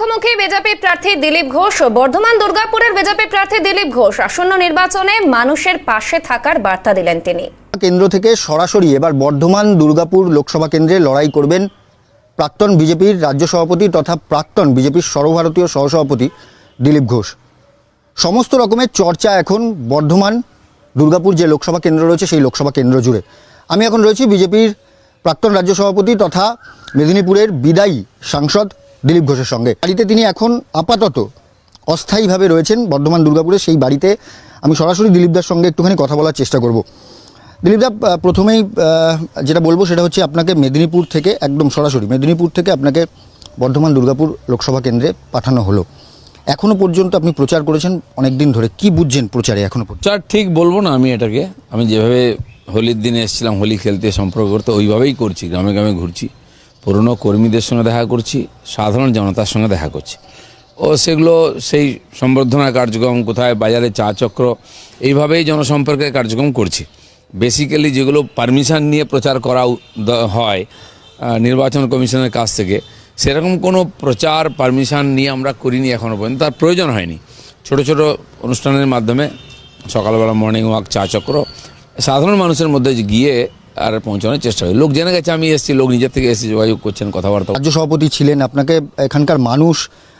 মুখোমুখি বিজেপি প্রার্থী দিলীপ ঘোষ ও বর্ধমান দুর্গাপুরের বিজেপি প্রার্থী দিলীপ ঘোষ আসন্ন নির্বাচনে মানুষের পাশে থাকার বার্তা দিলেন তিনি। কেন্দ্র থেকে সরাসরি এবার বর্ধমান দুর্গাপুর লোকসভা কেন্দ্রে লড়াই করবেন প্রাক্তন বিজেপির রাজ্য সভাপতি তথা প্রাক্তন বিজেপির সর্বভারতীয় সহসভাপতি দিলীপ ঘোষ। সমস্ত রকমের চর্চা এখন বর্ধমান দুর্গাপুর যে লোকসভা কেন্দ্র রয়েছে সেই লোকসভা কেন্দ্র জুড়ে। আমি এখন রয়েছি বিজেপির প্রাক্তন রাজ্য সভাপতি তথা মেদিনীপুরের বিদায়ী সাংসদ দিলীপ ঘোষের সঙ্গে। বাড়িতে তিনি এখন আপাতত অস্থায়ীভাবে রয়েছেন বর্ধমান দুর্গাপুরে। সেই বাড়িতে আমি সরাসরি দিলীপদার সঙ্গে একটুখানি কথা বলার চেষ্টা করব। দিলীপদা প্রথমেই যেটা বলব সেটা হচ্ছে আপনাকে মেদিনীপুর থেকে একদম সরাসরি মেদিনীপুর থেকে আপনাকে বর্ধমান দুর্গাপুর লোকসভা কেন্দ্রে পাঠানো হলো। এখনও পর্যন্ত আপনি প্রচার করেছেন অনেক দিন ধরে। কি বুঝছেন প্রচারে এখনও প্রচার ঠিক বলব না আমি এটাকে। আমি যেভাবে হোলির দিনে এসেছিলাম, হোলি খেলতে, সম্পর্ক করতে, ওইভাবেই করছি, গ্রামে গ্রামে ঘুরছি। পুরনো কর্মীদের সঙ্গে দেখা করছি, সাধারণ জনতার সঙ্গে দেখা করছি। ও সেগুলো সেই সম্বর্ধনা কার্যক্রম, কোথায় বাজারে চা চক্র, এইভাবেই জনসম্পর্কের কার্যক্রম করছি। বেসিক্যালি যেগুলো পারমিশন নিয়ে প্রচার করা হয় নির্বাচন কমিশনের কাছ থেকে, সেরকম কোনো প্রচার পারমিশন নিয়ে আমরা করিনি এখনও পর্যন্ত। তার প্রয়োজন হয়নি। ছোট ছোট অনুষ্ঠানের মাধ্যমে সকালবেলা মর্নিং ওয়াক চা চক্র, সাধারণ মানুষের মধ্যে গিয়ে আর পৌঁছানোর চেষ্টা করি। লোক জেনে গেছে আমি এসেছি লোক নিজের থেকে এসে যোগাযোগ করছেন কথাবার্তা রাজ্য সভাপতি ছিলেন আপনাকে এখানকার মানুষ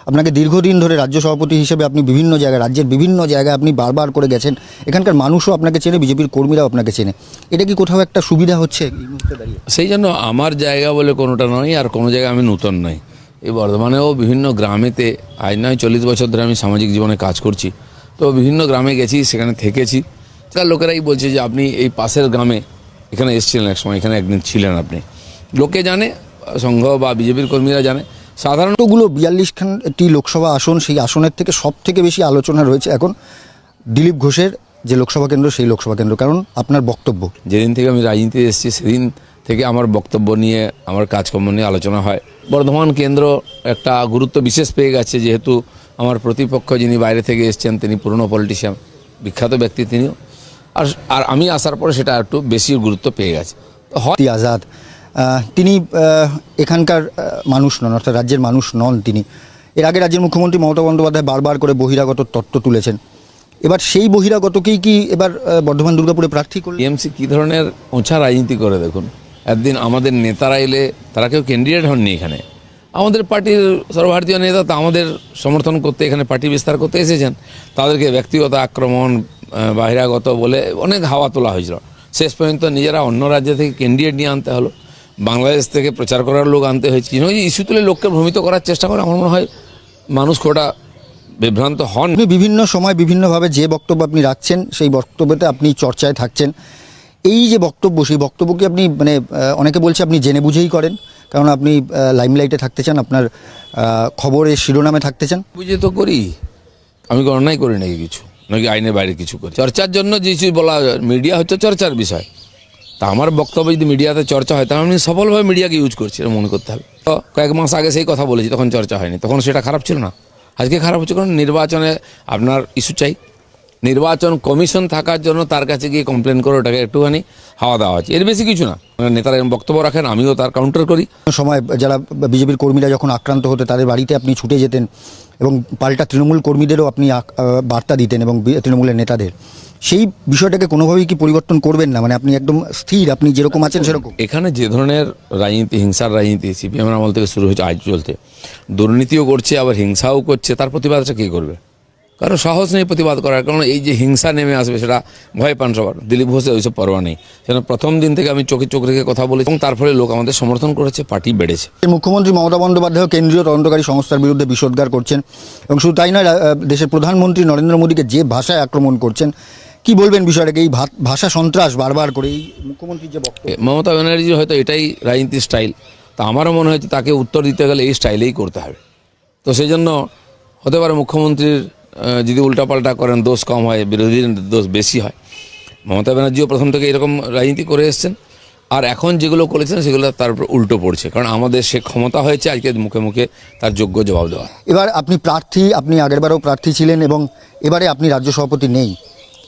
আপনাকে দীর্ঘদিন ধরে রাজ্য সভাপতি হিসেবে আপনি বিভিন্ন জায়গায় রাজ্যের বিভিন্ন জায়গায় আপনি বারবার করে গেছেন। এখানকার মানুষও আপনাকে চেনে বিজেপির কর্মীরাও আপনাকে চেনে। এটা কি কোথাও একটা সুবিধা হচ্ছে? সেই জন্য আমার জায়গা বলে কোনোটা নয় আর কোনো জায়গায় আমি নূতন নই। এই বর্ধমানেও বিভিন্ন গ্রামেতে আজ নয় চল্লিশ বছর ধরে আমি সামাজিক জীবনে কাজ করছি। তো বিভিন্ন গ্রামে গেছি সেখানে থেকেছি। তার লোকেরাই বলছে যে আপনি এই পাশের গ্রামে এখানে এসেছিলেন এক সময়, এখানে একদিন ছিলেন আপনি। লোকে জানে, সংঘ বা বিজেপির কর্মীরা জানে। সাধারণ কতগুলো বিয়াল্লিশখানটি লোকসভা আসন, সেই আসনের থেকে সব থেকে বেশি আলোচনা রয়েছে এখন দিলীপ ঘোষের যে লোকসভা কেন্দ্র, সেই লোকসভা কেন্দ্র। কারণ আপনার বক্তব্য। যেদিন থেকে আমি রাজনীতিতে এসেছি, সেদিন থেকে আমার বক্তব্য নিয়ে, আমার কাজকর্ম নিয়ে আলোচনা হয়। বর্ধমান কেন্দ্র একটা গুরুত্ব বিশেষ পেয়ে গেছে, যেহেতু আমার প্রতিপক্ষ যিনি বাইরে থেকে এসেছেন, তিনি পুরনো পলিটিশিয়ান, বিখ্যাত ব্যক্তি তিনিও। আর আর আমি আসার পরে সেটা একটু বেশি গুরুত্ব পেয়ে গেছে। তো হয় আজাদ তিনি এখানকার মানুষ নন অর্থাৎ রাজ্যের মানুষ নন তিনি। এর আগে রাজ্যের মুখ্যমন্ত্রী মমতা বন্দ্যোপাধ্যায় বারবার করে বহিরাগত তত্ত্ব তুলেছেন। এবার সেই বহিরাগতকেই কি এবার বর্ধমান দুর্গাপুরে প্রার্থী করলেন? এমসি কী ধরনের ওঁচা রাজনীতি করে দেখুন। একদিন আমাদের নেতারা এলে তারা কেউ ক্যান্ডিডেট হননি এখানে। আমাদের পার্টির সর্বভারতীয় নেতা তো আমাদের সমর্থন করতে, এখানে পার্টি বিস্তার করতে এসেছেন। তাদেরকে ব্যক্তিগত আক্রমণ বাহিরাগত বলে অনেক হাওয়া তোলা হয়েছিল। শেষ পর্যন্ত নিজেরা অন্য রাজ্য থেকে ক্যান্ডিডেট নিয়ে আনতে হলো। বাংলাদেশ থেকে প্রচার করার লোক আনতে হয়েছে। ইস্যু তুলে লোককে ভ্রমিত করার চেষ্টা করে আমার মনে হয় মানুষ খোটা বিভ্রান্ত হন। বিভিন্ন সময় বিভিন্নভাবে যে বক্তব্য আপনি রাখছেন, সেই বক্তব্যতে আপনি চর্চায় থাকছেন। এই যে বক্তব্য, সেই বক্তব্য কি আপনি মানে অনেকে বলছে আপনি জেনে বুঝেই করেন। কারণ আপনি লাইমলাইটে থাকতে চান, আপনার খবরের শিরোনামে থাকতে চান। বুঝে তো করি। আমি অন্যায় করি নাকি কিছু? নাকি আইনের বাইরে কিছু করি? চর্চার জন্য যে কিছু বলা মিডিয়া হচ্ছে চর্চার বিষয়। তা আমার বক্তব্য যদি মিডিয়াতে চর্চা হয়, তাহলে আমি সফলভাবে মিডিয়াকে ইউজ করছি, এটা মনে করতে হবে। তো কয়েক মাস আগে সেই কথা বলেছি, তখন চর্চা হয়নি। তখন সেটা খারাপ ছিল না। আজকে খারাপ হচ্ছে, কারণ নির্বাচনে আপনার ইস্যু চাই। নির্বাচন কমিশন থাকার জন্য তার কাছে গিয়ে কমপ্লেন করে ওটাকে একটুখানি হাওয়া দেওয়া হচ্ছে এর বেশি কিছু না। নেতারা বক্তব্য রাখেন আমিও তার কাউন্টার করি। সময় যারা বিজেপির কর্মীরা যখন আক্রান্ত হতো তাদের বাড়িতে আপনি ছুটে যেতেন এবং পাল্টা তৃণমূল কর্মীদেরও আপনি বার্তা দিতেন এবং তৃণমূলের নেতাদের। সেই বিষয়টাকে কোনোভাবেই কি পরিবর্তন করবেন না? মানে আপনি একদম স্থির আপনি যেরকম আছেন সেরকম। এখানে যে ধরনের রাজনীতি হিংসার রাজনীতি সিপিএম আমল থেকে শুরু হয়েছে আজ চলতে দুর্নীতিও করছে আবার হিংসাও করছে তার প্রতিবাদটা কে করবে? কারণ সাহস নেই প্রতিবাদ করার কারণ এই যে হিংসা নেমে আসবে সেটা ভয় পান সবার। দিলীপ ঘোষের ওইসব পরোয়া নেই। সেন প্রথম দিন থেকে আমি চোখে চোখ রেখে কথা বলেছি এবং তার ফলে লোক আমাদের সমর্থন করেছে পার্টি বেড়েছে। মুখ্যমন্ত্রী মমতা বন্দ্যোপাধ্যায় কেন্দ্রীয় তদন্তকারী সংস্থার বিরুদ্ধে বিষোদ্গার করছেন এবং শুধু তাই নয় দেশের প্রধানমন্ত্রী নরেন্দ্র মোদীকে যে ভাষায় আক্রমণ করছেন কি বলবেন বিষয়টাকে? এই ভাষা সন্ত্রাস বারবার করে এই মুখ্যমন্ত্রীর যে বক্তব্য। মমতা ব্যানার্জির হয়তো এটাই রাজনীতির স্টাইল। তা আমারও মনে হয়েছে তাকে উত্তর দিতে গেলে এই স্টাইলেই করতে হবে। তো সেই জন্য হতে পারে মুখ্যমন্ত্রীর যদি উল্টাপাল্টা করেন দোষ কম হয় বিরোধীর দোষ বেশি হয়। মমতা ব্যানার্জিও প্রথম থেকে এরকম রাজনীতি করে এসছেন। আর এখন যেগুলো করেছেন সেগুলো তার উপর উল্টো পড়ছে। কারণ আমাদের সে ক্ষমতা হয়েছে আজকে মুখে মুখে তার যোগ্য জবাব দেওয়া। এবার আপনি প্রার্থী আপনি আগেরবারও প্রার্থী ছিলেন এবং এবারে আপনি রাজ্য সভাপতি নেই।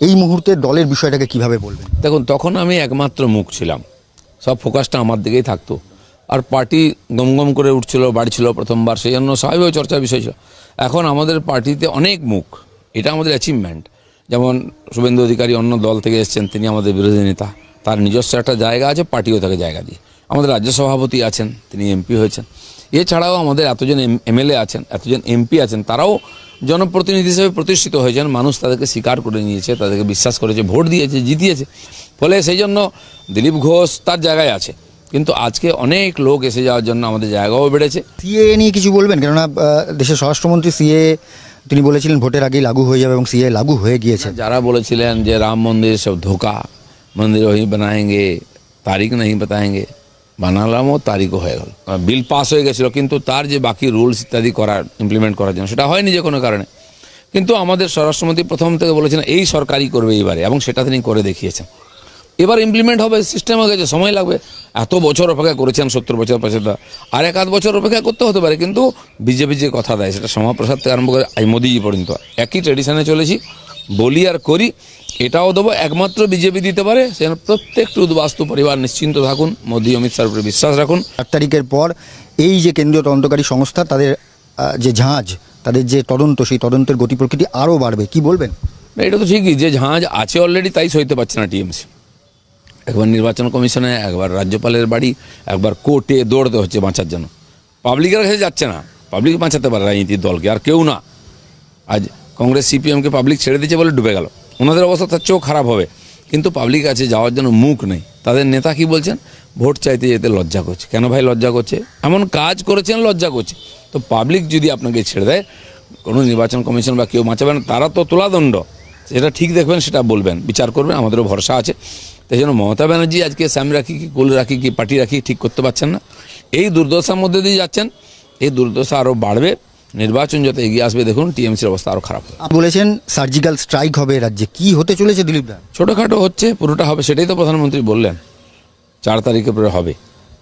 এই মুহূর্তে দলের বিষয়টাকে কীভাবে বলবেন? দেখুন তখন আমি একমাত্র মুখ ছিলাম। সব ফোকাসটা আমার দিকেই থাকতো। আর পার্টি গমগম করে উঠছিল, বাড়ছিল প্রথমবার, সেই জন্য স্বাভাবিক চর্চার বিষয় ছিল। এখন আমাদের পার্টিতে অনেক মুখ, এটা আমাদের অ্যাচিভমেন্ট যেমন শুভেন্দু অধিকারী অন্য দল থেকে এসেছেন, তিনি আমাদের বিরোধী নেতা। তার নিজস্ব একটা জায়গা আছে, পার্টিও তাকে জায়গা দিয়ে। আমাদের রাজ্য সভাপতি আছেন, তিনি এমপি হয়েছেন। এছাড়াও আমাদের এতজন এমএলএ আছেন, এতজন এমপি আছেন, তারাও জনপ্রতিনিধি হিসেবে প্রতিষ্ঠিত হয়েছেন। মানুষ তাদেরকে স্বীকার করে নিয়েছে, তাদেরকে বিশ্বাস করেছে, ভোট দিয়েছে, জিতিয়েছে। ফলে সেই জন্য দিলীপ ঘোষ তার জায়গায় আছে। কিন্তু আজকে অনেক লোক এসে যাওয়ার জন্য আমাদের জায়গাও বেড়েছে। সিএ নিয়ে কিছু বলবেন? কেননা দেশের স্বরাষ্ট্রমন্ত্রী সিএ তিনি বলেছিলেন ভোটের আগেই লাগু হয়ে যাবে এবং সিএ লাগু হয়ে গিয়েছে। যারা বলেছিলেন যে রাম মন্দির সব ধোকা মন্দির ওই বানায়েঙ্গে তারিখ নেই বাতায়েঙ্গে বানালামও তারিখও হয়ে গেল। বিল পাস হয়ে গেছিল কিন্তু তার যে বাকি রুলস ইত্যাদি করার ইমপ্লিমেন্ট করার জন্য সেটা হয়নি যে কোনো কারণে। কিন্তু আমাদের স্বরাষ্ট্রমন্ত্রী প্রথম থেকে বলেছেন এই সরকারই করবে এইবারে এবং সেটা তিনি করে দেখিয়েছেন। এবার ইমপ্লিমেন্ট হবে সিস্টেম হয়ে গেছে সময় লাগবে। এত বছর অপেক্ষা করেছেন সত্তর বছর পঁচাত্তর আর এক আধ বছর অপেক্ষা করতে হতে পারে কিন্তু বিজেপি যে কথা দেয় সেটা শ্যামাপ্রসাদ থেকে আরম্ভ করে এই মোদিজি পর্যন্ত। একই ট্রেডিশনে চলেছি বলি আর করি এটাও দেবো একমাত্র বিজেপি দিতে পারে সেখানে প্রত্যেকটি উদ্বাস্তু পরিবার নিশ্চিন্ত থাকুন মোদি অমিত শাহের উপরে বিশ্বাস রাখুন। আট তারিখের পর এই যে কেন্দ্রীয় তদন্তকারী সংস্থা তাদের যে ঝাঁজ তাদের যে তদন্ত সেই তদন্তের গতি প্রকৃতি আরও বাড়বে কি বলবেন? না, এটা তো ঠিকই যে জাহাজ আছে অলরেডি তাই সইতে পারছে না টিএমসি। একবার নির্বাচন কমিশনে, একবার রাজ্যপালের বাড়ি, একবার কোর্টে দৌড়তে হচ্ছে বাঁচার জন্য। পাবলিকের কাছে যাচ্ছে না। পাবলিক বাঁচাতে পারে রাজনীতির দলকে, আর কেউ না। আজ কংগ্রেস সিপিএমকে পাবলিক ছেড়ে দিয়েছে বলে ডুবে গেল। ওনাদের অবস্থা তার চেয়েও খারাপ হবে। কিন্তু পাবলিক আছে, যাওয়ার জন্য মুখ নেই। তাদের নেতা কি বলছেন? ভোট চাইতে যেতে লজ্জা করছে। কেন ভাই লজ্জা করছে? এমন কাজ করেছেন, লজ্জা করছে। তো পাবলিক যদি আপনাকে ছেড়ে দেয়, কোনো নির্বাচন কমিশন বা কেউ বাঁচাবেন তারা তো তোলাদণ্ড। সেটা ঠিক দেখবেন, সেটা বলবেন, বিচার করবেন, আমাদেরও ভরসা আছে। তাই জন্য মমতা ব্যানার্জি আজকে স্যাম রাখি কি কুল রাখি কি পার্টি রাখি ঠিক করতে পারছেন না। এই দুর্দশার মধ্যে দিয়ে যাচ্ছেন এই দুর্দশা আরও বাড়বে নির্বাচন যত এগিয়ে আসবে দেখুন টিএমসির অবস্থা আরও খারাপ হবে। বলেছেন সার্জিক্যাল স্ট্রাইক হবে রাজ্যে কি হতে চলেছে দিলীপ দা? ছোটোখাটো হচ্ছে পুরোটা হবে সেটাই তো প্রধানমন্ত্রী বললেন। চার তারিখে পরে হবে।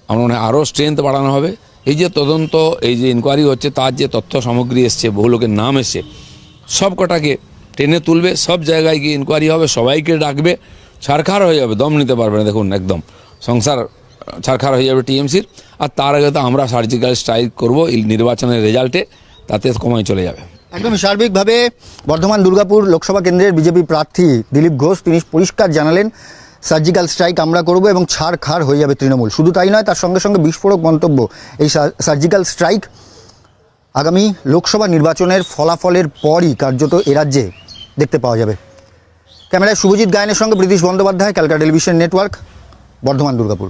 আমার মনে হয় আরও স্ট্রেংথ বাড়ানো হবে। এই যে তদন্ত এই যে ইনকোয়ারি হচ্ছে তার যে তথ্য সামগ্রী এসছে বহু লোকের নাম এসছে সব কটাকে টেনে তুলবে সব জায়গায় গিয়ে ইনকোয়ারি হবে সবাইকে ডাকবে। ছাড়খার হয়ে যাবে, দম নিতে পারবে না, দেখুন, একদম। সংসার ছাড়খার হয়ে যাবে টিএমসির আর তার আগে তো আমরা সার্জিক্যাল স্ট্রাইক করব নির্বাচনের রেজাল্টে তাতে কমাই চলে যাবে। একদম সার্বিকভাবে বর্ধমান দুর্গাপুর লোকসভা কেন্দ্রের বিজেপি প্রার্থী দিলীপ ঘোষ, তিনি পরিষ্কার জানালেন সার্জিক্যাল স্ট্রাইক আমরা করব এবং ছাড় খাড় হয়ে যাবে তৃণমূল। শুধু তাই নয়, তার সঙ্গে সঙ্গে বিস্ফোরক মন্তব্য, এই সার্জিক্যাল স্ট্রাইক আগামী লোকসভা নির্বাচনের ফলাফলের পরই কার্যত এ রাজ্যে দেখতে পাওয়া যাবে। ক্যামেরায় শুভজিৎ গায়নের সঙ্গে British Bandyopadhyay Calcutta television network Bardhaman Durgapur.